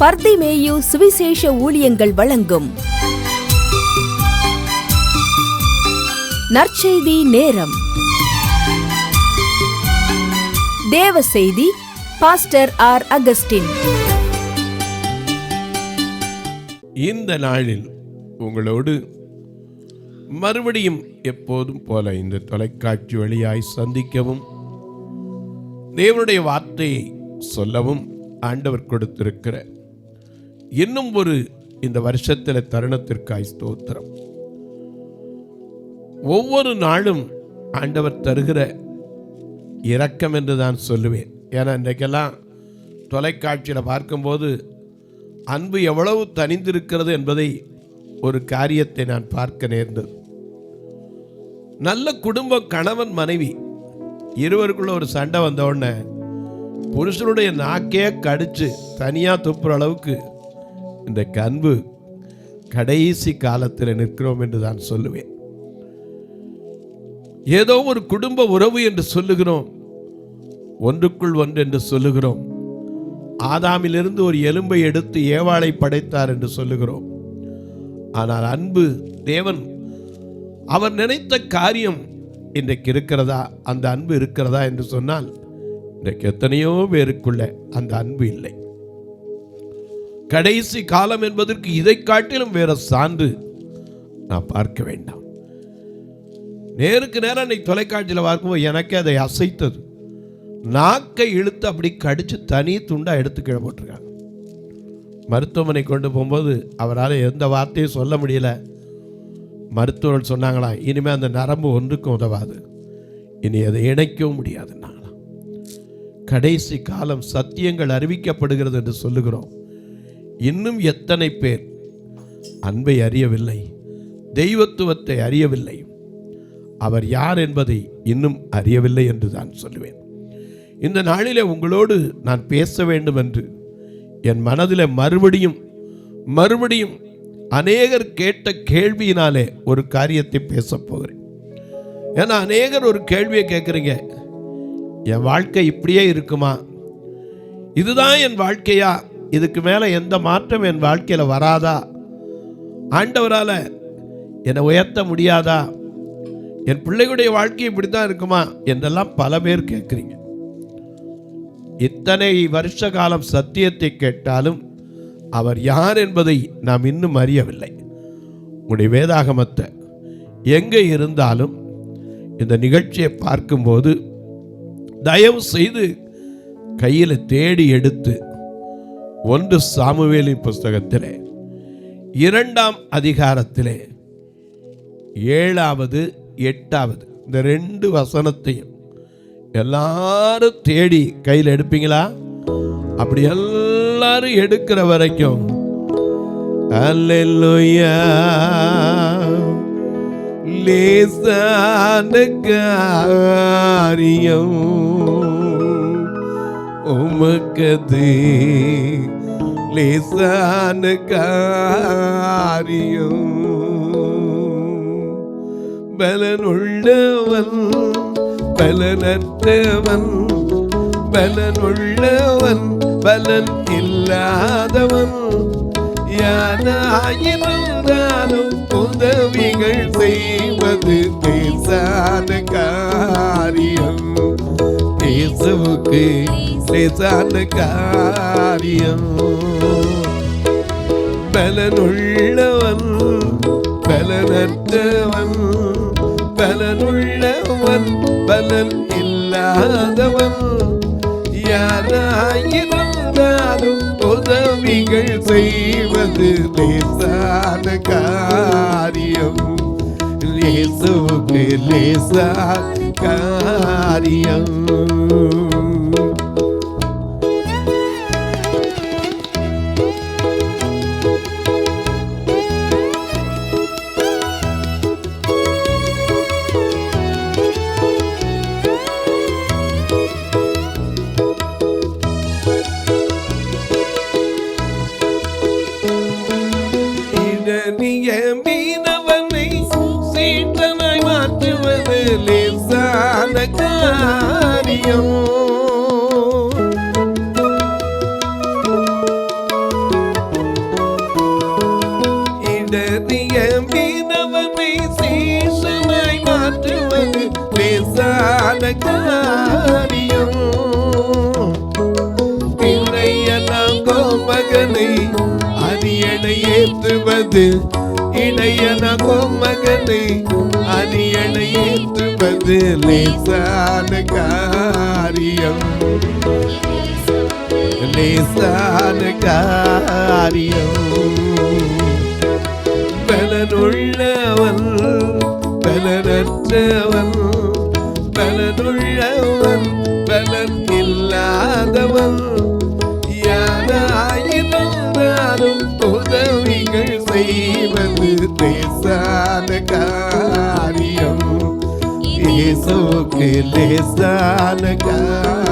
பர்திமேயு சுவிசேஷ ஊழியங்கள் வழங்கும். நற்செய்தி நேரம். தேவ செய்தி பாஸ்டர் ஆர் அகஸ்டின். இந்த நாளில் உங்களோடு மறுபடியும் எப்போதும் போல இந்த தொலைக்காட்சி வழியாய் சந்திக்கவும் தேவனுடைய வார்த்தையை சொல்லவும் ஆண்டவர் கொடுத்திருக்கிற இன்னும் ஒரு இந்த வருஷத்தில் தருணத்திற்காய் ஸ்தோத்திரம். ஒவ்வொரு நாளும் ஆண்டவர் தருகிற இரக்கம் என்று தான் சொல்லுவேன். ஏன்னா இன்றைக்கெல்லாம் தொலைக்காட்சியில் பார்க்கும்போது அன்பு எவ்வளவு தனிந்திருக்கிறது என்பதை ஒரு காரியத்தை நான் பார்க்க நேர்ந்தது. நல்ல குடும்பம் கணவன் மனைவி இருவருக்குள்ள ஒரு சண்டை வந்த உடனே புருஷனுடைய நாக்கே கடிச்சு தனியாக துப்புற அளவுக்கு இந்த அன்பு கடைசி காலத்தில் நிற்கிறோம் என்று தான் சொல்லுவேன். ஏதோ ஒரு குடும்ப உறவு என்று சொல்லுகிறோம். ஒன்றுக்குள் ஒன்று என்று சொல்லுகிறோம். ஆதாமிலிருந்து ஒரு எலும்பை எடுத்து ஏவாளை படைத்தார் என்று சொல்லுகிறோம். ஆனால் அன்பு தேவன் அவர் நினைத்த காரியம் இன்றைக்கு இருக்கிறதா? அந்த அன்பு இருக்கிறதா என்று சொன்னால் இன்றைக்கு எத்தனையோ பேருக்குள்ள அந்த அன்பு இல்லை. கடைசி காலம் என்பதற்கு இதை காட்டிலும் வேற சான்று நான் பார்க்க வேண்டாம். நேருக்கு நேரம் அன்னைக்கு தொலைக்காட்சியில் பார்க்கும்போது எனக்கே அதை அசைத்தது. நாக்கை இழுத்து அப்படி கடிச்சு தனி துண்டா எடுத்து கீழே போட்டிருக்காங்க. மருத்துவமனை கொண்டு போகும்போது அவரால் எந்த வார்த்தையும் சொல்ல முடியல. மருத்துவர்கள் சொன்னாங்களா இனிமேல் அந்த நரம்பு ஒன்றுக்கும் உதவாது. இனி அதை இணைக்கவும் முடியாதுன்னாங்களாம் கடைசி காலம் சத்தியங்கள் அறிவிக்கப்படுகிறது என்று சொல்லுகிறோம். இன்னும் எத்தனை பேர் அன்பை அறியவில்லை தெய்வத்துவத்தை அறியவில்லை. அவர் யார் என்பதை இன்னும் அறியவில்லை என்று தான் சொல்லுவேன். இந்த நாளிலே உங்களோடு நான் பேச வேண்டும் என்று என் மனதில் மறுபடியும் மறுபடியும் அநேகர் கேட்ட கேள்வியினாலே ஒரு காரியத்தை பேசப் போகிறேன். ஏன்னா அநேகர் ஒரு கேள்வியை கேட்குறீங்க என் வாழ்க்கை இப்படியே இருக்குமா? இதுதான் என் வாழ்க்கையா? இதுக்கு மேலே எந்த மாற்றம் என் வாழ்க்கையில் வராதா? ஆண்டவரால் என்னை உயர்த்த முடியாதா? என் பிள்ளைகளுடைய வாழ்க்கை இப்படி தான் இருக்குமா? என்றெல்லாம் பல பேர் கேட்குறீங்க. இத்தனை வருஷ காலம் சத்தியத்தை கேட்டாலும் அவர் யார் என்பதை நாம் இன்னும் அறியவில்லை. உங்களுடைய வேதாகமத்தை எங்கே இருந்தாலும் இந்த நிகழ்ச்சியை பார்க்கும்போது தயவு செய்து கையில் தேடி எடுத்து ஒன்று சாமுவேலி புஸ்தகத்திலே இரண்டாம் அதிகாரத்திலே ஏழாவது எட்டாவது இந்த ரெண்டு வசனத்தையும் எல்லாரும் தேடி கையில் எடுப்பீங்களா? அப்படி எல்லாரும் எடுக்கிற வரைக்கும் லேசான காரியம் உமக்கதே லேசான காரியம். பலனுள்ளவன் பலனற்றவன் பலனுள்ளவன் பலன் இல்லாதவன். யானாயிருந்தாலும் உதவிகள் செய்வது லேசான காரியம். இயேசுவுக்கு லேசான காரியம் பலனுள்ளவன் பலனற்றவன் பலனுள்ளவன் பலன் இல்லாதவன் யாராயிருந்தாலும் உதவிகள் செய்வது லேசான காரியம் லேசுவுக்கு லேசான காரியம். பலனுள்ளவன் பலனற்றவன் பலனுள்ளவன் பலன் இல்லாதவன் யாராயிருந்தாலும் உதவிகள் செய்வது லேசான காரியம். ஏசோக்கு லேசான காரியம்.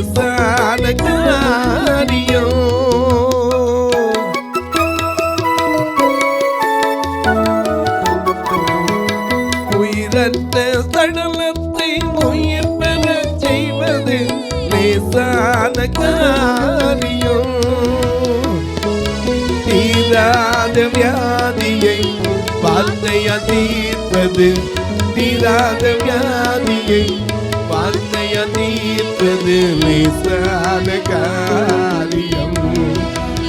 லேசான காரியம் உயிரற்ற சடலத்தை உயிர் செய்வது லேசான காரியம் தீராத வியாதியை வார்த்தையா தீர்ப்பது தீராத வியாதியை தீர்ப்பது லேசான காரியம்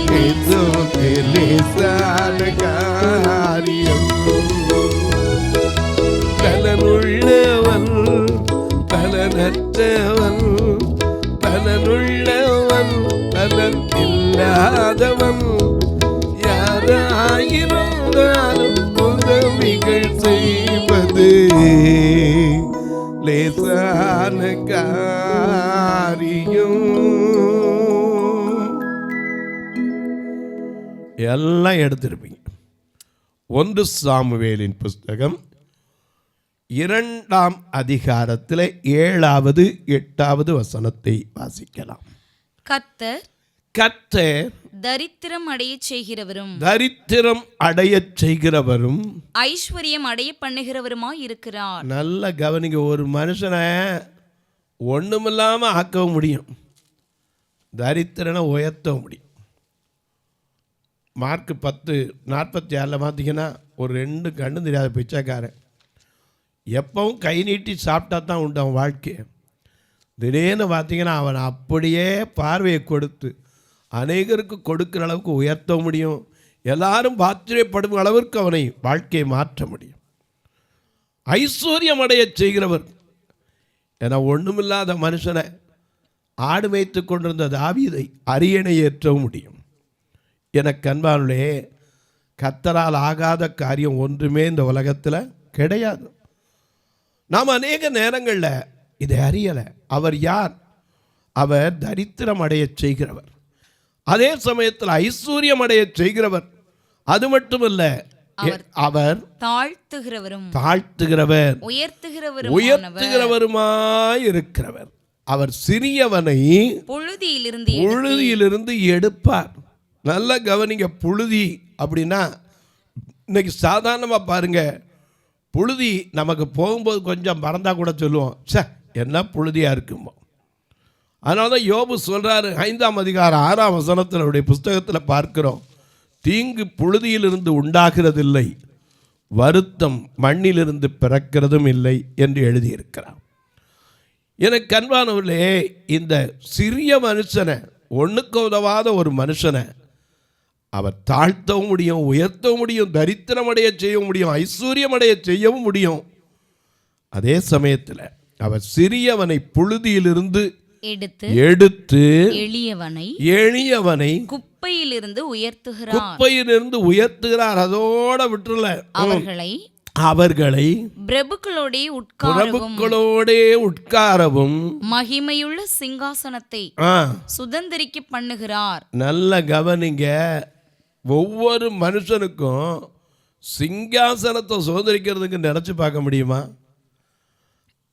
இயேசுவுக்கு லேசான காரியம் பலனுள்ளவன் பலனற்றவன் பலனுள்ளவன் பலன் இல்லாதவன் யாராயிருந்தாலும் உதவிகள் செய்வது லேசான காரியம் எல்லாம் எடுத்திருப்பீங்க. ஒன்று சாமுவேலின் புஸ்தகம் இரண்டாம் அதிகாரத்தில் ஏழாவது எட்டாவது வசனத்தை வாசிக்கலாம். கர்த்தர் கர்த்தர் தரித்திரம் அடையச் செய்கிறவரும் தரித்திரம் அடையச் செய்கிறவரும் ஐஸ்வர்யம் அடைய பண்ணுகிறவருமாய் இருக்கிறார். நல்ல கவனிங்க ஒரு மனுஷனை ஒண்ணுமில்லாம ஆக்கவும் முடியும். தரித்திரனை உயர்த்தவும் முடியும். மார்க் பத்து நாற்பத்தி ஆறில் பார்த்தீங்கன்னா ஒரு ரெண்டு கண்ணு தெரியாத பிச்சைக்காரன். எப்பவும் கை நீட்டி சாப்பிட்டா தான் உண்டு அவன் வாழ்க்கை. திடீர்னு பார்த்தீங்கன்னா அவன் அப்படியே பார்வையை கொடுத்து அநேகருக்கு கொடுக்குற அளவுக்கு உயர்த்த முடியும். எல்லாரும் ஆச்சரியப்படும் அளவிற்கு அவனை வாழ்க்கையை மாற்ற முடியும். ஐஸ்வர்யம் அடைய செய்கிறவர். என ஒன்றுமில்லாத மனுஷனை ஆடு மேய்த்து கொண்டிருந்த தாவியதை அரியணை ஏற்றவும் முடியும். என கண்பானுலே கத்தரால் ஆகாத காரியம் ஒன்றுமே இந்த உலகத்தில் கிடையாது. நாம் அநேக நேரங்களில் இதை அறியலை. அவர் யார்? அவர் தரித்திரம் அடையச் செய்கிறவர். அதே சமயத்தில் ஐஸ்வர்யம் அடையச் செய்கிறவர். அது மட்டுமல்ல அவர் தாழ்த்துகிறவரும் தாழ்த்துகிறவர் உயர்த்துகிறவரும் உயர்த்துகிறவருமாய் இருக்கிறவர். அவர் சிறியவனை புழுதியிலிருந்து புழுதியிலிருந்து எடுப்பார். நல்லா கவனிங்க புழுதி அப்படின்னா இன்னைக்கு சாதாரணமாக பாருங்கள் புழுதி நமக்கு போகும்போது கொஞ்சம் மறந்தால் கூட சொல்லுவோம் சே என்ன புழுதியாக இருக்குமோ. அதனால தான் யோபு சொல்கிறாரு ஐந்தாம் அதிகாரம் ஆறாம் வசனத்தில் அவருடைய புஸ்தகத்தில் பார்க்கிறோம் தீங்கு புழுதியிலிருந்து உண்டாகிறதில்லை வருத்தம் மண்ணிலிருந்து பிறக்கிறதும் இல்லை என்று எழுதியிருக்கிறார். எனக்கு அன்பானவர்களே இந்த சிறிய மனுஷனை ஒன்றுக்கு உதவாத ஒரு மனுஷனை அவர் தாழ்த்தவும் முடியும் உயர்த்தவும் முடியும் தரித்திரம் அடைய செய்ய முடியும் ஐஸ்வர்யம் அடைய செய்யவும் முடியும். அதே சமயத்தில் அவர் சிறியவனை புழுதியிலிருந்து எடுத்து எடுத்து எளியவனை எளியவனை குப்பையிலிருந்து உயர்த்துகிறார். குப்பையிலிருந்து உயர்த்துகிறார். அதோட விட்டுறல அவர்களை அவர்களை பிரபுக்களோடே பிரபுக்களோடே உட்காரவும் மகிமையுள்ள சிங்காசனத்தை சுதந்திரிக்க பண்ணுகிறார். நல்ல கவனிங்க. ஒவ்வொரு மனுஷனுக்கும் சிங்காசனத்தை சுதந்திரிக்கிறதுக்கு நினச்சி பார்க்க முடியுமா?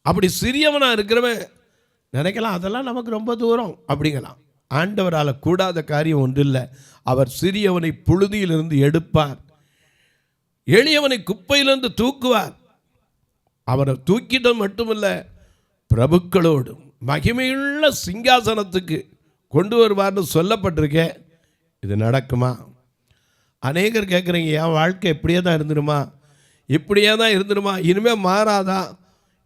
அப்படி சிறியவனாக இருக்கிறவன் நினைக்கலாம் அதெல்லாம் நமக்கு ரொம்ப தூரம் அப்படிங்கலாம். ஆண்டவரால் கூடாத காரியம் ஒன்று இல்லை அவர் சிறியவனை புழுதியிலிருந்து எடுப்பார். எளியவனை குப்பையிலிருந்து தூக்குவார். அவரை தூக்கிட்டது மட்டுமில்லை பிரபுக்களோடும் மகிமையுள்ள சிங்காசனத்துக்கு கொண்டு வருவார்னு சொல்லப்பட்டிருக்கேன் இது நடக்குமா? அநேகர் கேட்குறீங்க என் வாழ்க்கை இப்படியே தான் இருந்துருமா? இப்படியே தான் இருந்துருமா? இனிமேல் மாறாதா?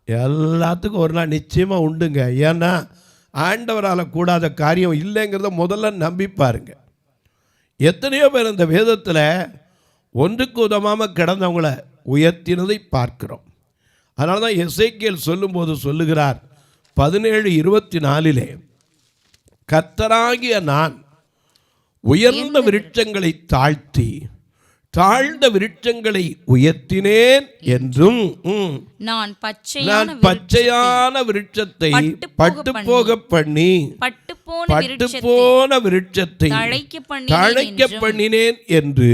எல்லாத்துக்கும் ஒரு நாள் நிச்சயமாக உண்டுங்க. ஏன்னா ஆண்டவரால் கூடாத காரியம் இல்லைங்கிறத முதல்ல நம்பி பாருங்க. எத்தனையோ பேர் இந்த வேதத்தில் ஒன்றுக்கு உதவாமல் கிடந்தவங்கள உயர்த்தினதை பார்க்கிறோம். அதனால தான் எசேக்கியேல் சொல்லும்போது சொல்லுகிறார் பதினேழு இருபத்தி நாலிலே கத்தராகிய நான் உயர்ந்த விருட்சங்களை தாழ்த்தி தாழ்ந்த விருட்சங்களை உயர்த்தினேன் என்றும் நான் பச்சையான பச்சையான விருட்சத்தை பட்டு போக பண்ணி பட்டு போன விருட்சத்தை தழைக்க பண்ணினேன் என்று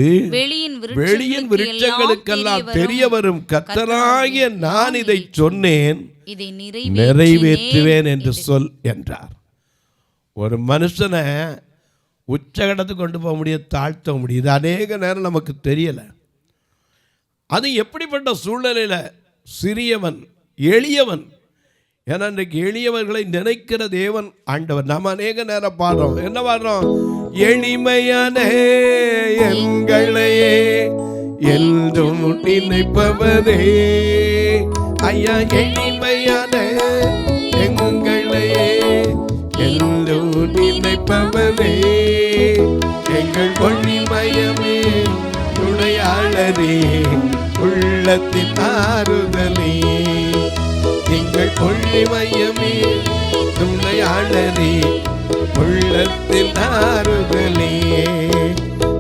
வெளியின் விருட்சங்களுக்கெல்லாம் தெரிய வரும் கர்த்தராகிய நான் இதை சொன்னேன் இதை நிறைவேற்றுவேன் என்று. சொல் என்றார். ஒரு மனுஷனை உச்சகடத்துக்கு கொண்டு போக முடியும் தாழ்த்த முடியும். இது அநேக நேரம் நமக்கு தெரியலை. அது எப்படிப்பட்ட சூழ்நிலையில் சிறியவன் எளியவன் ஏன்னா இன்றைக்கு எளியவர்களை நினைக்கிற தேவன் ஆண்டவர். நம்ம அநேக நேரம் பாடுறோம். என்ன பாடுறோம்? எளிமையான எங்களையே என்றும் நினைப்பவரே ஐயா எளிமையான எங்களையே என்றும் நினைப்பவரே எங்கள் பொன்னிமயமே துணையாளரே உள்ளத்தின் ஆறுதலே. எங்கள் பொன்னிமயமே துணையாளரே உள்ளத்தின் ஆறுதலே.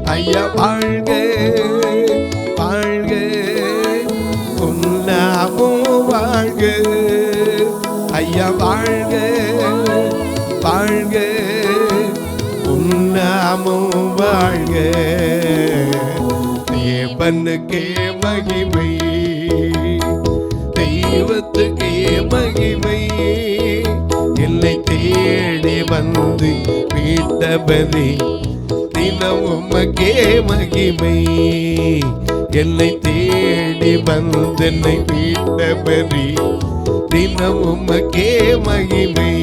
ஐயா வாழ்க. வாழ்க. தேவனுக்கே மகிமை. தெய்வத்துக்கே மகிமை. என்னை தேடி வந்து வீட்டபதி தினமும் உமக்கே மகிமை. என்னை தேடி வந்து என்னை வீட்டபதி தினமும் உமக்கே மகிமை.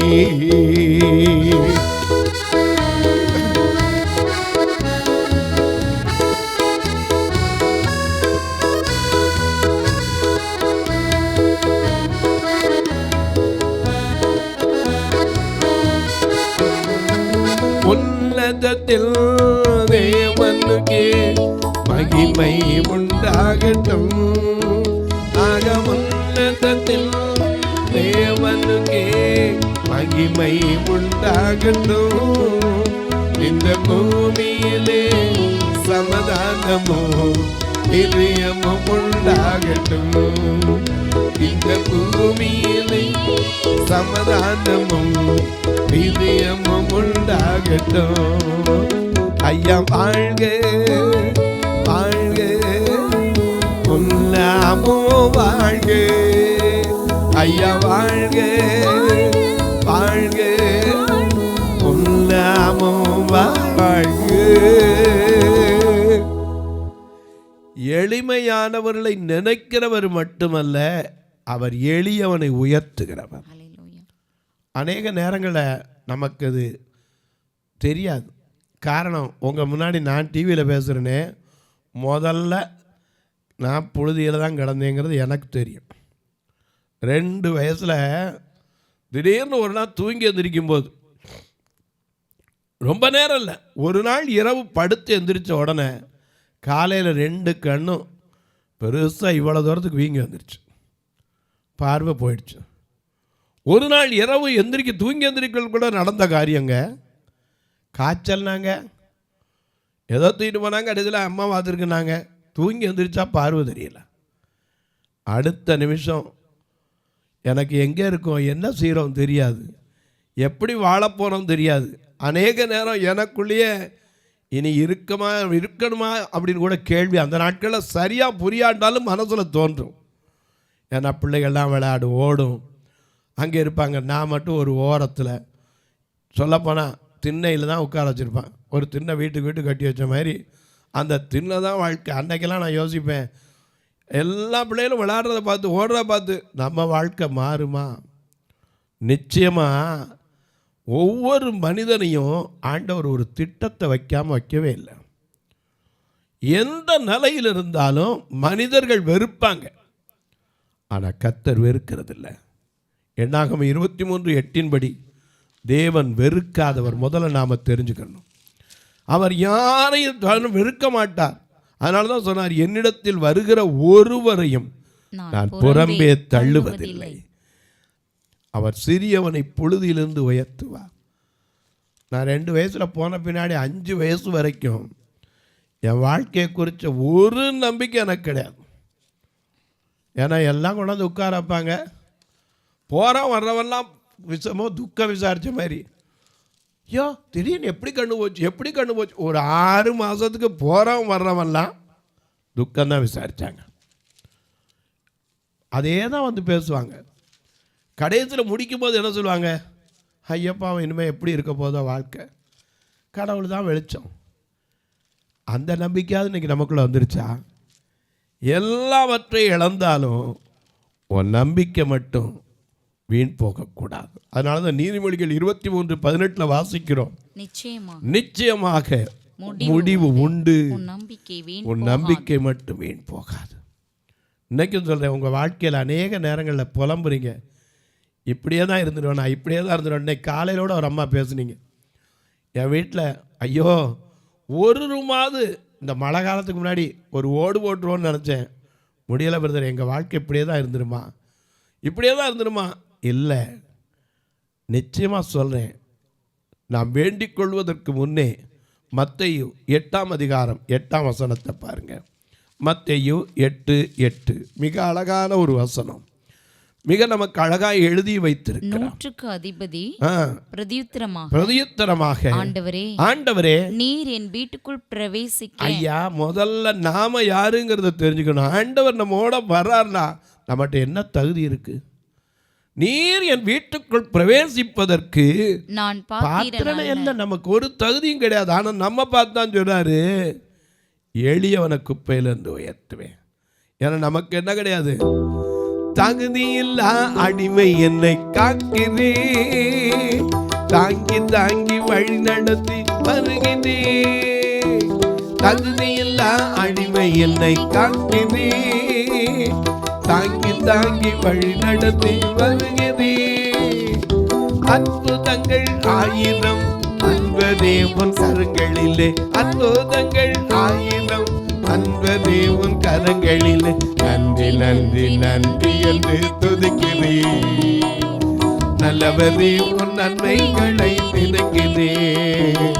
மகிமை உண்டாகட்டும். இந்த பூமியிலே சமதானமோ இதயமோ உண்டாகட்டும். இந்த பூமியிலே சமதானமும் இதயமும் உண்டாகட்டும். ஐயா வாழ்க வாழ்க. உன்னாமோ வாழ்க. ஐயா வாழ்க. எளிமையானவர்களை நினைக்கிறவர் மட்டுமல்ல அவர் எளியவனை உயர்த்துகிறவர். அநேக நேரங்களில் நமக்கு அது தெரியாது. காரணம் உங்கள் முன்னாடி நான் டிவியில் பேசுகிறேனே முதல்ல நான் புழுதியில் தான் கிடந்தேங்கிறது எனக்கு தெரியும். ரெண்டு வயசில் திடீர்னு ஒரு நாள் தூங்கி எந்திரிக்கும் போது ரொம்ப நேரம் இல்லை ஒரு நாள் இரவு படுத்து எந்திரிச்ச உடனே காலையில் ரெண்டு கண்ணும் பெருசாக இவ்வளோ தூரத்துக்கு வீங்கி வந்துருச்சு. பார்வை போயிடுச்சு. ஒரு நாள் இரவு எந்திரிக்க தூங்கி எந்திரிக்கல் கூட நடந்த காரியங்க. காய்ச்சல்னாங்க. ஏதோ தூக்கிட்டு போனாங்க கடைசியில் அம்மா பார்த்துருக்குனாங்க தூங்கி எந்திரிச்சா பார்வை தெரியல. அடுத்த நிமிஷம் எனக்கு எங்கே இருக்கும் என்ன செய்கிறோம் தெரியாது. எப்படி வாழப்போகிறோம் தெரியாது. அநேக நேரம் எனக்குள்ளேயே இனி இருக்கமா இருக்கணுமா அப்படின்னு கூட கேள்வி. அந்த நாட்களில் சரியாக புரியாண்டாலும் மனசில் தோன்றும். ஏன்னா பிள்ளைகள்லாம் விளையாடும் ஓடும். அங்கே இருப்பாங்க. நான் மட்டும் ஒரு ஓரத்தில். சொல்லப்போனால் திண்ணையில் தான் உட்கார வச்சுருப்பேன். ஒரு திண்ணை வீட்டுக்கு வீட்டு கட்டி வச்ச மாதிரி அந்த திண்ணை தான் வாழ்க்கை. அன்னைக்கெல்லாம் நான் யோசிப்பேன் எல்லா பிள்ளைகளும் விளையாடுறத பார்த்து ஓடுறத பார்த்து நம்ம வாழ்க்கை மாறுமா? நிச்சயமாக ஒவ்வொரு மனிதனையும் ஆண்டவர் ஒரு திட்டத்தை வைக்காமல் வைக்கவே இல்லை. எந்த நிலையில் இருந்தாலும் மனிதர்கள் வெறுப்பாங்க. ஆனால் கத்தர் வெறுக்கிறதில்ல. எண்ணாகம் இருபத்தி மூன்று எட்டின்படி தேவன் வெறுக்காதவர் முதல்ல நாம் தெரிஞ்சுக்கணும். அவர் யாரையும் வெறுக்க மாட்டார். அதனால தான் சொன்னார் என்னிடத்தில் வருகிற ஒருவரையும் நான் புறம்பே தள்ளுவதில்லை. அவர் சிறியவனை புழுதியிலிருந்து உயர்த்துவார். நான் ரெண்டு வயசில் போன பின்னாடி அஞ்சு வயசு வரைக்கும் என் வாழ்க்கையை குறித்த ஒரு நம்பிக்கை எனக்கு கிடையாது. ஏன்னா எல்லாம் கொண்டாந்து உட்கார வைப்பாங்க. போகிறோம் வர்றவெல்லாம் விஷமோ துக்கம் விசாரித்த மாதிரி. ஐயோ திடீர்னு எப்படி கண்ணு போச்சு எப்படி கண்ணு போச்சு? ஒரு ஆறு மாதத்துக்கு போகிறவன் வர்றவெல்லாம் துக்கம் தான் விசாரித்தாங்க அதே தான் வந்து பேசுவாங்க. கடைசியில் முடிக்கும் போது என்ன சொல்லுவாங்க? ஐயப்பா இனிமேல் எப்படி இருக்க போதோ வாழ்க்கை. கடவுள் தான் வெளிச்சம். அந்த நம்பிக்கையாவது இன்னைக்கு நமக்குள்ளே வந்துருச்சா? எல்லாவற்றையும் இழந்தாலும் உன் நம்பிக்கை மட்டும் வீண் போகக்கூடாது. அதனால தான் நீதிமொழிகள் இருபத்தி மூன்று பதினெட்டில் வாசிக்கிறோம். நிச்சயமா. நிச்சயமாக முடிவு உண்டு. உன் நம்பிக்கை மட்டும் வீண் போகாது. இன்னைக்கும் சொல்கிறேன் உங்கள் வாழ்க்கையில் அநேக நேரங்களில் புலம்புறீங்க. இப்படியே தான் இருந்துடுவேன் நான் இப்படியே தான் இருந்துடுவேன் இன்னைக்கு காலையிலோட ஒரு அம்மா பேசுனீங்க. என் வீட்டில் ஐயோ ஒரு ரூமாவது இந்த மழை காலத்துக்கு முன்னாடி ஒரு ஓடு போட்டுருவோன்னு நினச்சேன். முடியலை பிரதர் எங்கள் வாழ்க்கை இப்படியே தான் இருந்துருமா? இப்படியே தான் இருந்துருமா? இல்லை. நிச்சயமாக சொல்கிறேன் நாம் வேண்டிக் கொள்வதற்கு முன்னே மத்தையு எட்டாம் அதிகாரம் எட்டாம் வசனத்தை பாருங்கள் மத்தையு எட்டு எட்டு. மிக அழகான ஒரு வசனம். மிக நமக்கு அழகாய் எழுதி வைத்திருக்கிறார். நூற்றுக்கு அதிபதி பிரதியுத்தரமாக. பிரதியுத்தரமாக. ஆண்டவரே ஆண்டவரே. நீர் என் வீட்டுக்குள் பிரவேசிக்க. ஐயா முதல்ல நாம யாருங்கிறத தெரிஞ்சுக்கணும். ஆண்டவர் நம்மோட வர்றாருனா நம்மகிட்ட என்ன தகுதி இருக்கு? நீர் என் வீட்டுக்குள் பிரவேசிப்பதற்கு நான் பாத்திரமே என்ன? நமக்கு ஒரு தகுதியும் கிடையாது. ஆனால் நம்ம பார்த்து தான் சொல்றாரு எளியவனை குப்பையிலிருந்து உயர்த்துவேன். ஏன்னா நமக்கு என்ன கிடையாது? தகுதியில்லா அடிமை என்னை காக்கிறே. தாங்கி தாங்கி வழி நடத்தி வருகிறே. தகுதியில்லா அடிமை என்னை காக்கிறே. தாங்கி தாங்கி வழி நடத்தி வருகிறே. அற்புதங்கள் ஆயிரம் அன்பதே உன் கரங்களிலே. அற்புதங்கள் ஆயிரம் அன்பனே உன் கரங்களில் நன்றி நன்றி நன்றி என்று துதிக்கிறேன். நல்லவனே உன் நன்மைகளை நினைக்கிறேன்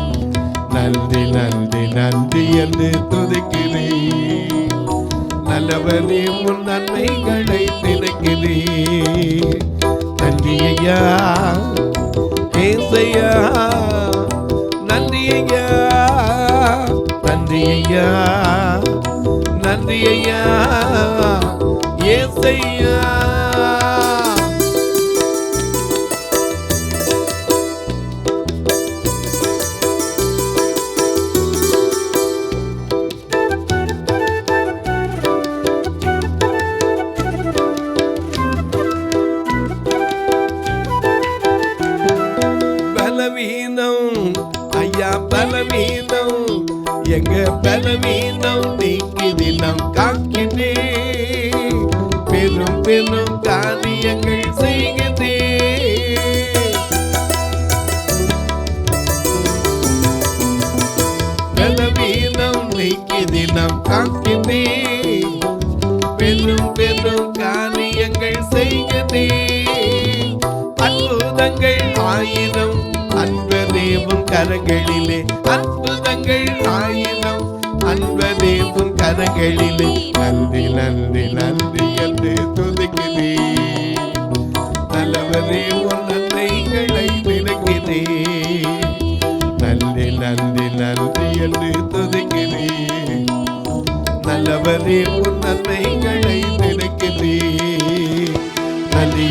நன்றி நன்றி நன்றி என்று துதிக்கிறேன். நல்லவனே உன் நன்மைகளை நினைக்கிறேன் நன்றி ஐயா ஏசையா நன்றி ஐயா. ஐயா நன்றி ஐயா ஏசையா. பலவீனம் தினம் காக்கினே பெரும் பெரும் காரியங்கள் செய்கிறே அற்புதங்கள் ஆயிரம் அன்பதேவும் கரங்களிலே. அற்புதங்கள் ஆயிரம் அன்பதேவும் கரங்களிலே. நன்றி நன்றி நன்றி என்று துதிக்கிறே நல்லவரே உன் நன்மைகளை நினைக்கிறேன் நன்றி நன்றி நன்றி என்று துதி நல்லவரே உன் நன்மைகளை நினைக்கிறேன். நன்றி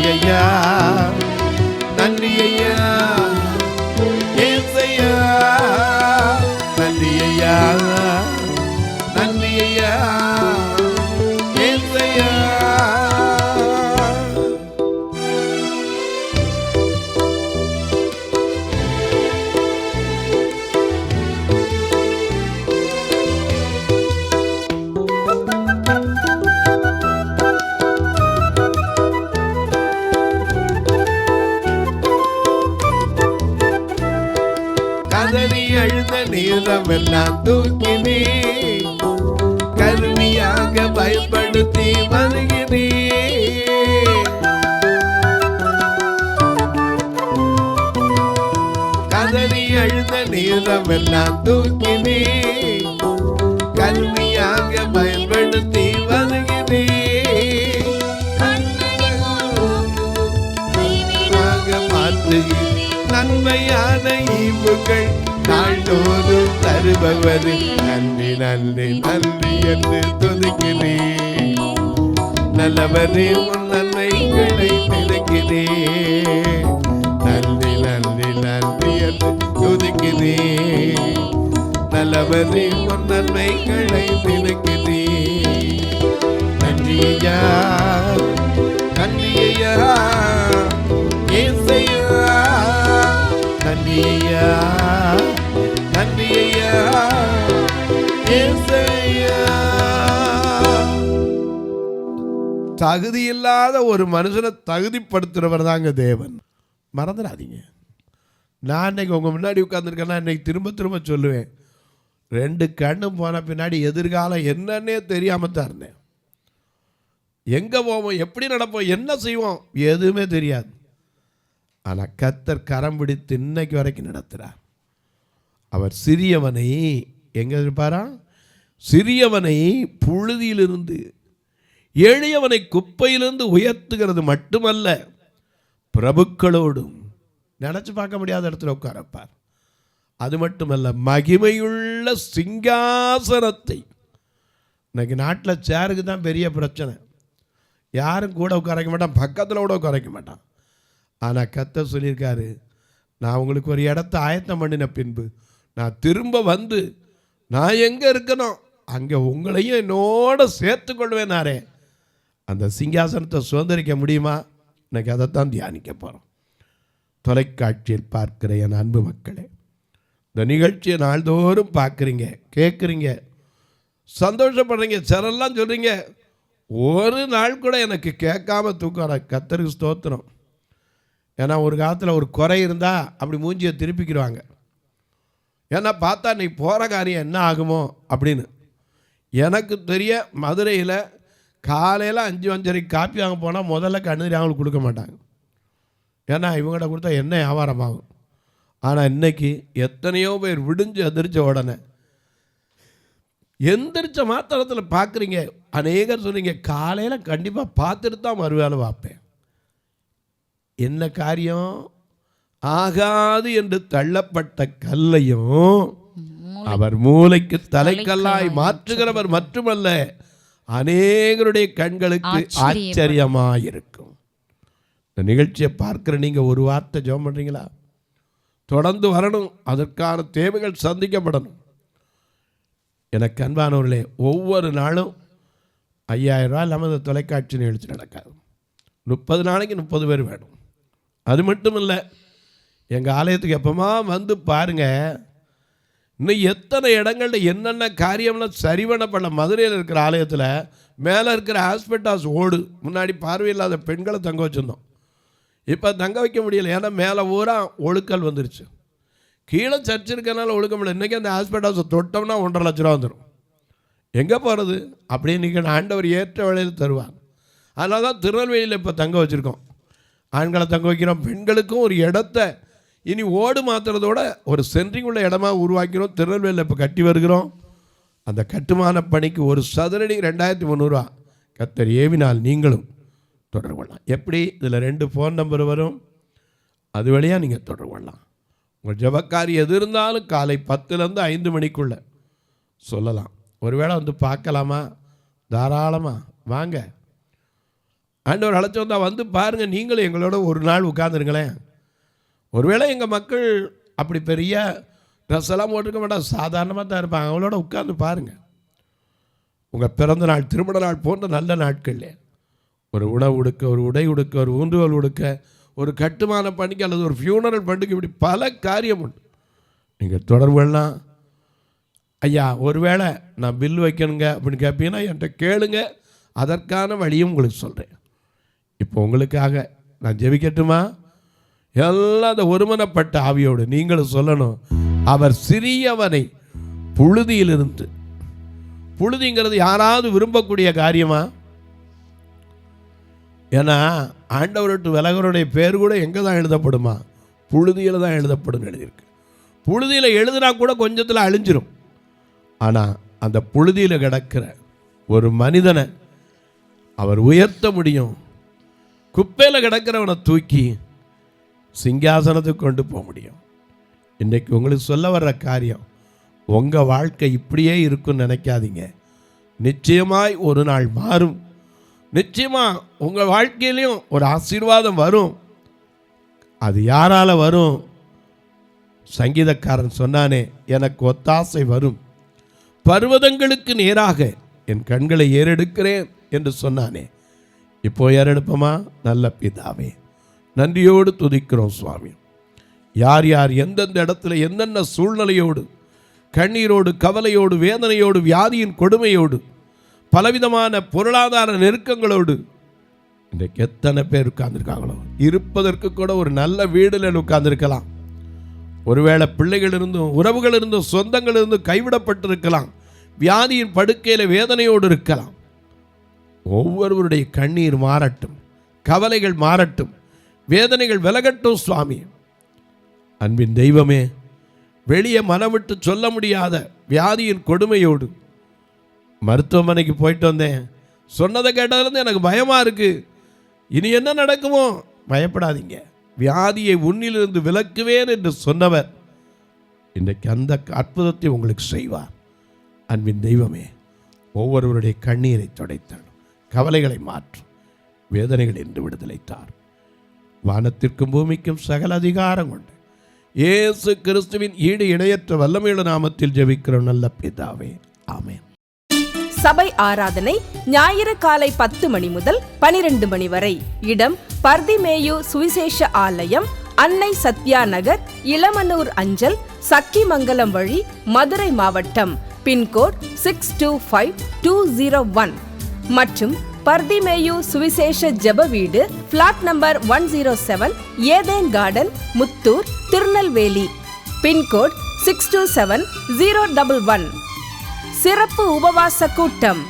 தூக்கினே கருவியாக பயன்படுத்தி வருகிறே கதறி அழுத நேரமெல்லாம் தூக்கினே கருவியாக பயன்படுத்தி வருகிறே மாற்றுகிறேன் நன்மையான ஈவுகள் நாள்தோறும் தருபவர் நன்றி நன்றி நன்றி என்று துதிக்கிறேன். நல்லவரே உன் நன்மைகளை நினைக்கிறேன் நன்றி நன்றி நன்றி என்று துதிக்கிறேன். நல்லவரே உன் நன்மைகளை நினைக்கிறேன் நன்றியா நன்றியா நன்றி ஏசையா நன்றி தகுதி தகுதியில்லாத ஒரு மனுஷனை தகுதிப்படுத்துறவர் தாங்க தேவன். மறந்துடாதீங்க. நான் இன்னைக்கு உங்கள் முன்னாடி உட்காந்துருக்கேன்னா இன்னைக்கு திரும்ப திரும்ப சொல்லுவேன். ரெண்டு கண்ணும் போன பின்னாடி எதிர்காலம் என்னன்னே தெரியாமல் தான் இருந்தேன். எங்கே போவோம் எப்படி நடப்போம் என்ன செய்வோம் எதுவுமே தெரியாது. ஆனால் கத்தர் கரம் பிடித்து இன்னைக்கு வரைக்கும் நடத்துகிறார் அவர் சிறியவனை எங்கே இருப்பாரா? சிறியவனை புழுதியிலிருந்து எளியவனை குப்பையிலிருந்து உயர்த்துகிறது மட்டுமல்ல பிரபுக்களோடும் நினச்சி பார்க்க முடியாத இடத்துல உட்காரப்பார். அது மட்டுமல்ல மகிமையுள்ள சிங்காசனத்தை. இன்னைக்கு நாட்டில் சேருக்கு தான் பெரிய பிரச்சனை. யாரும் கூட உட்காரைக்க மாட்டான் பக்கத்தில் கூட உட்காரைக்க மாட்டான். ஆனால் கத்த சொல்லியிருக்காரு நான் உங்களுக்கு ஒரு இடத்த ஆயத்தம் பண்ணின பின்பு நான் திரும்ப வந்து நான் எங்கே இருக்கணும்? அங்கே உங்களையும் என்னோட சேர்த்து கொள்வேனாரே அந்த சிங்காசனத்தை சுதந்திரிக்க முடியுமா? இன்னைக்கு அதைத்தான் தியானிக்க போகிறோம் தொலைக்காட்சியில் பார்க்கிற என் அன்பு மக்களே இந்த நிகழ்ச்சியை நாள்தோறும் பார்க்குறீங்க கேட்குறீங்க சந்தோஷப்படுறீங்க சிலரெல்லாம் சொல்கிறீங்க ஒரு நாள் கூட எனக்கு கேட்காம தூக்கம் கத்தருக்கு ஸ்தோத்திரம். ஏன்னா ஒரு காலத்தில் ஒரு குறை இருந்தால் அப்படி மூஞ்சியை திருப்பிக்கிடுவாங்க. ஏன்னா பார்த்தா நீ போகிற காரியம் என்ன ஆகுமோ அப்படின்னு. எனக்கு தெரிய மதுரையில் காலையில் அஞ்சு அஞ்சரைக்கு காப்பி வாங்க போனால் முதல்ல கண்ணீர் அவங்களுக்கு கொடுக்க மாட்டாங்க. ஏன்னா இவங்கள்ட்ட கொடுத்தா என்ன வியாபாரம் ஆகும் ஆனால் இன்னைக்கு எத்தனையோ பேர் விடிஞ்சு எந்திரிச்ச உடனே எந்திரிச்ச மாத்திரத்தில் பார்க்குறீங்க அநேகர் சொன்னீங்க காலையில் கண்டிப்பாக பார்த்துட்டு தான் மறுவேலை பார்ப்பேன். என்ன காரியம்? ஆகாது என்று தள்ளப்பட்ட கல்லையும் அவர் மூளைக்கு தலைக்கல்லாய் மாற்றுகிறவர். மட்டுமல்ல அநேகருடைய கண்களுக்கு ஆச்சரியமாயிருக்கும். இந்த நிகழ்ச்சியை பார்க்குற நீங்கள் ஒரு வார்த்தை ஜெபம் பண்ணுறீங்களா தொடர்ந்து வரணும் அதற்கான தேவைகள் சந்திக்கப்படணும். எனக்கு அன்பானவர்களே ஒவ்வொரு நாளும் ஐயாயிரம் ரூபாய் இல்லாமல் இந்த தொலைக்காட்சி நிகழ்ச்சி நடக்காது. முப்பது நாளைக்கு முப்பது பேர் வேணும். அது மட்டும் இல்லை எங்கள் ஆலயத்துக்கு எப்போமா வந்து பாருங்கள் இன்னும் எத்தனை இடங்கள்ல என்னென்ன காரியம்லாம் சரி பண்ண மதுரையில் இருக்கிற ஆலயத்தில் மேலே இருக்கிற ஹாஸ்பிட்டாஸ் ஓடு. முன்னாடி பார்வையில்லாத பெண்களை தங்க வச்சுருந்தோம். இப்போ தங்க வைக்க முடியல. ஏன்னா மேலே ஊரா ஒழுக்கல் வந்துருச்சு. கீழே சர்ச் இருக்கனால ஒழுக்க முடியல இன்றைக்கி அந்த ஹாஸ்பிட்டாஸை தொட்டோம்னா ஒன்றரை லட்ச ரூபா வந்துடும் எங்கே போகிறது அப்படின்னு நீங்கள் ஆண்டவர் ஏற்ற வேலையில் தருவார். அதனால தான் திருநெல்வேலியில் இப்போ தங்க வச்சுருக்கோம். ஆண்களை தங்க வைக்கிறோம். பெண்களுக்கும் ஒரு இடத்த இனி ஓடு மாத்துறதோட ஒரு சென்ட்ரிங் உள்ள இடமா உருவாக்கிறோம். திருநெல்வேலியில் இப்போ கட்டி வருகிறோம். அந்த கட்டுமான பணிக்கு ஒரு சதுரடி ரெண்டாயிரத்தி முந்நூறுரூவா கத்தர் ஏவினால் நீங்களும் தொடர்பு கொள்ளலாம். எப்படி? இதில் ரெண்டு ஃபோன் நம்பர் வரும். அது வழியாக நீங்கள் தொடர்பு கொள்ளலாம். உங்கள் ஜபக்காரி எது இருந்தாலும் காலை பத்துலேருந்து ஐந்து மணிக்குள்ள சொல்லலாம். ஒருவேளை வந்து பார்க்கலாமா? தாராளமாக வாங்க. ஆண்டவர் அழைச்சி வந்தால் வந்து பாருங்கள் நீங்களும் எங்களோட ஒரு நாள் உட்காந்துருங்களேன் ஒருவேளை எங்கள் மக்கள் அப்படி பெரிய ட்ரெஸ் எல்லாம் போட்டிருக்க மாட்டாங்க. சாதாரணமாக தான் இருப்பாங்க. அவங்களோட உட்காந்து பாருங்கள் உங்கள் பிறந்த நாள் திருமண நாள் போன்ற நல்ல நாட்கள்ல ஒரு உணவு உடுக்க ஒரு உடை உடுக்க ஒரு ஊன்றுகோல் உடுக்க ஒரு கட்டுமான பண்டிகை அல்லது ஒரு ஃபியூனரல் பண்டிகை இப்படி பல காரியம் உண்டு. நீங்கள் தொடர்புலாம் ஐயா ஒருவேளை நான் பில் வைக்கணுங்க அப்படின்னு கேட்பீங்கன்னா என்கிட்ட கேளுங்க. அதற்கான வழியும் உங்களுக்கு சொல்கிறேன் இப்போ உங்களுக்காக நான் ஜெபிக்கட்டுமா? எல்லாம் அந்த ஒருமனப்பட்ட ஆவியோடு நீங்களும் சொல்லணும் அவர் சிறியவனை புழுதியிலிருந்து. புழுதிங்கிறது யாராவது விரும்பக்கூடிய காரியமா? ஏன்னா ஆண்டவர்கிட்ட விலகருடைய பேர் கூட எங்கே தான் எழுதப்படுமா? புழுதியில் தான் எழுதப்படும் எழுதியிருக்கு. புழுதியில் எழுதுனா கூட கொஞ்சத்தில் அழிஞ்சிரும். ஆனால் அந்த புழுதியில் கிடக்கிற ஒரு மனிதனை அவர் உயர்த்த முடியும். குப்பையில் கிடக்கிறவனை தூக்கி சிங்காசனத்துக்கு கொண்டு போக முடியும். இன்றைக்கு உங்களுக்கு சொல்ல வர்ற காரியம் உங்கள் வாழ்க்கை இப்படியே இருக்குன்னு நினைக்காதீங்க. நிச்சயமாய் ஒரு நாள் மாறும். நிச்சயமாக உங்கள் வாழ்க்கையிலையும் ஒரு ஆசீர்வாதம் வரும். அது யாரால் வரும்? சங்கீதக்காரன் சொன்னானே எனக்கு ஒத்தாசை வரும். பர்வதங்களுக்கு நேராக என் கண்களை ஏறெடுக்கிறேன் என்று சொன்னானே. இப்போ ஏறெடுப்போமா? நல்ல பிதாவே. நன்றியோடு துதிக்கிறோம் சுவாமி. யார் யார் எந்தெந்த இடத்துல என்னென்ன சூழ்நிலையோடு கண்ணீரோடு கவலையோடு வேதனையோடு வியாதியின் கொடுமையோடு பலவிதமான பொருளாதார நெருக்கங்களோடு இன்றைக்கு எத்தனை பேர் உட்கார்ந்துருக்காங்களோ. இருப்பதற்கு கூட ஒரு நல்ல வீடில் உட்கார்ந்துருக்கலாம். ஒருவேளை பிள்ளைகள் இருந்தும் உறவுகள் இருந்தும் சொந்தங்கள் இருந்தும் கைவிடப்பட்டிருக்கலாம். வியாதியின் படுக்கையில் வேதனையோடு இருக்கலாம். ஒவ்வொருவருடைய கண்ணீர் மாறட்டும். கவலைகள் மாறட்டும். வேதனைகள் விலகட்டும் சுவாமி. அன்பின் தெய்வமே வெளியே மனம் விட்டு சொல்ல முடியாத வியாதியின் கொடுமையோடு மருத்துவமனைக்கு போயிட்டு வந்தேன். சொன்னதை கேட்டதுலேருந்து எனக்கு பயமாக இருக்குது இனி என்ன நடக்குமோ? பயப்படாதீங்க. வியாதியை உன்னிலிருந்து விலக்குவேன் என்று சொன்னவர் இன்றைக்கு அந்த அற்புதத்தை உங்களுக்கு செய்வார். அன்பின் தெய்வமே ஒவ்வொருவருடைய கண்ணீரை துடைத்தார். கவலைகளை மாற்றும். வேதனைகள் என்று விடுதலை தார் வானத்திற்கும் பூமிக்கும் சகல அதிகாரம் கொண்டு இயேசு கிறிஸ்துவின் ஈடு இணையற்ற வல்லமையுள்ள நாமத்தில் ஜெபிக்கிறோம். நல்ல பிதாவே. ஆமேன். சபை ஆராதனை ஞாயிறு காலை பத்து மணி முதல் பனிரெண்டு மணி வரை. இடம் பர்திமேயு சுவிசேஷ ஆலயம் அன்னை சத்யா நகர் இளமனூர் அஞ்சல் சக்கிமங்கலம் வழி மதுரை மாவட்டம் pincode six two five two zero one. மற்றும் பர்திமேயு சுவிசேஷ ஜெப வீடு plot number one zero seven Eden garden Muthur Tirunelveli. Pincode six two seven zero double one சிறப்பு உபவாச கூட்டம்.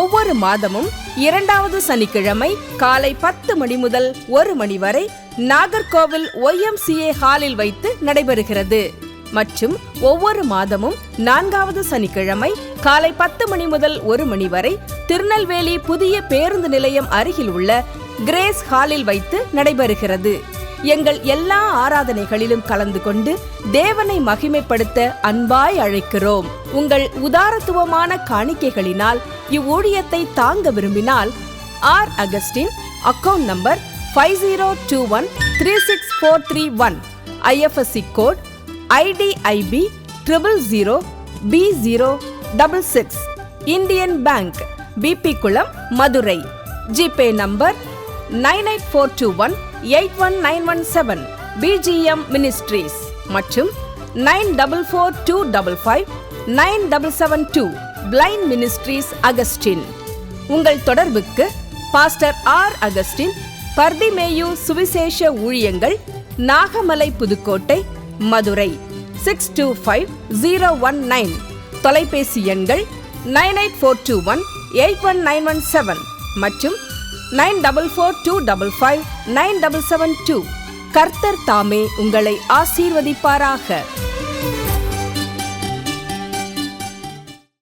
ஒவ்வொரு மாதமும் இரண்டாவது சனிக்கிழமை காலை பத்து மணி முதல் ஒரு மணி வரை நாகர்கோவில் ஒய்எம்சிஏ ஹாலில் வைத்து நடைபெறுகிறது. மற்றும் ஒவ்வொரு மாதமும் நான்காவது சனிக்கிழமை காலை பத்து மணி முதல் ஒரு மணி வரை திருநெல்வேலி புதிய பேருந்து நிலையம் அருகில் உள்ள கிரேஸ் ஹாலில் வைத்து நடைபெறுகிறது. எங்கள் எல்லா ஆராதனைகளிலும் கலந்து கொண்டு தேவனை மகிமைப்படுத்த அன்பாய் அழைக்கிறோம். உங்கள் உதாரத்துவமான காணிக்கைகளினால் இவ்வூழியத்தை தாங்க விரும்பினால் R Augustine account number five zero two one three six four three one IFSC code IDIB triple zero B zero double six Indian Bank BB Kulam Madurai GPay number nine eight four two one eight one nine one seven BGM ministries மற்றும் nine double four two double five nine double seven two blind ministries Augustine உங்கள் தொடர்புக்கு pastor R Augustine Bartimaeus சுவிசேஷ ஊழியங்கள் Nagamalai Pudukkottai Madurai six two five zero one nine தொலைபேசி எண்கள் nine eight four two one eight one nine one seven மற்றும் nine double four two double five nine double seven two கர்த்தர் தாமே உங்களை ஆசீர்வதிப்பாராக.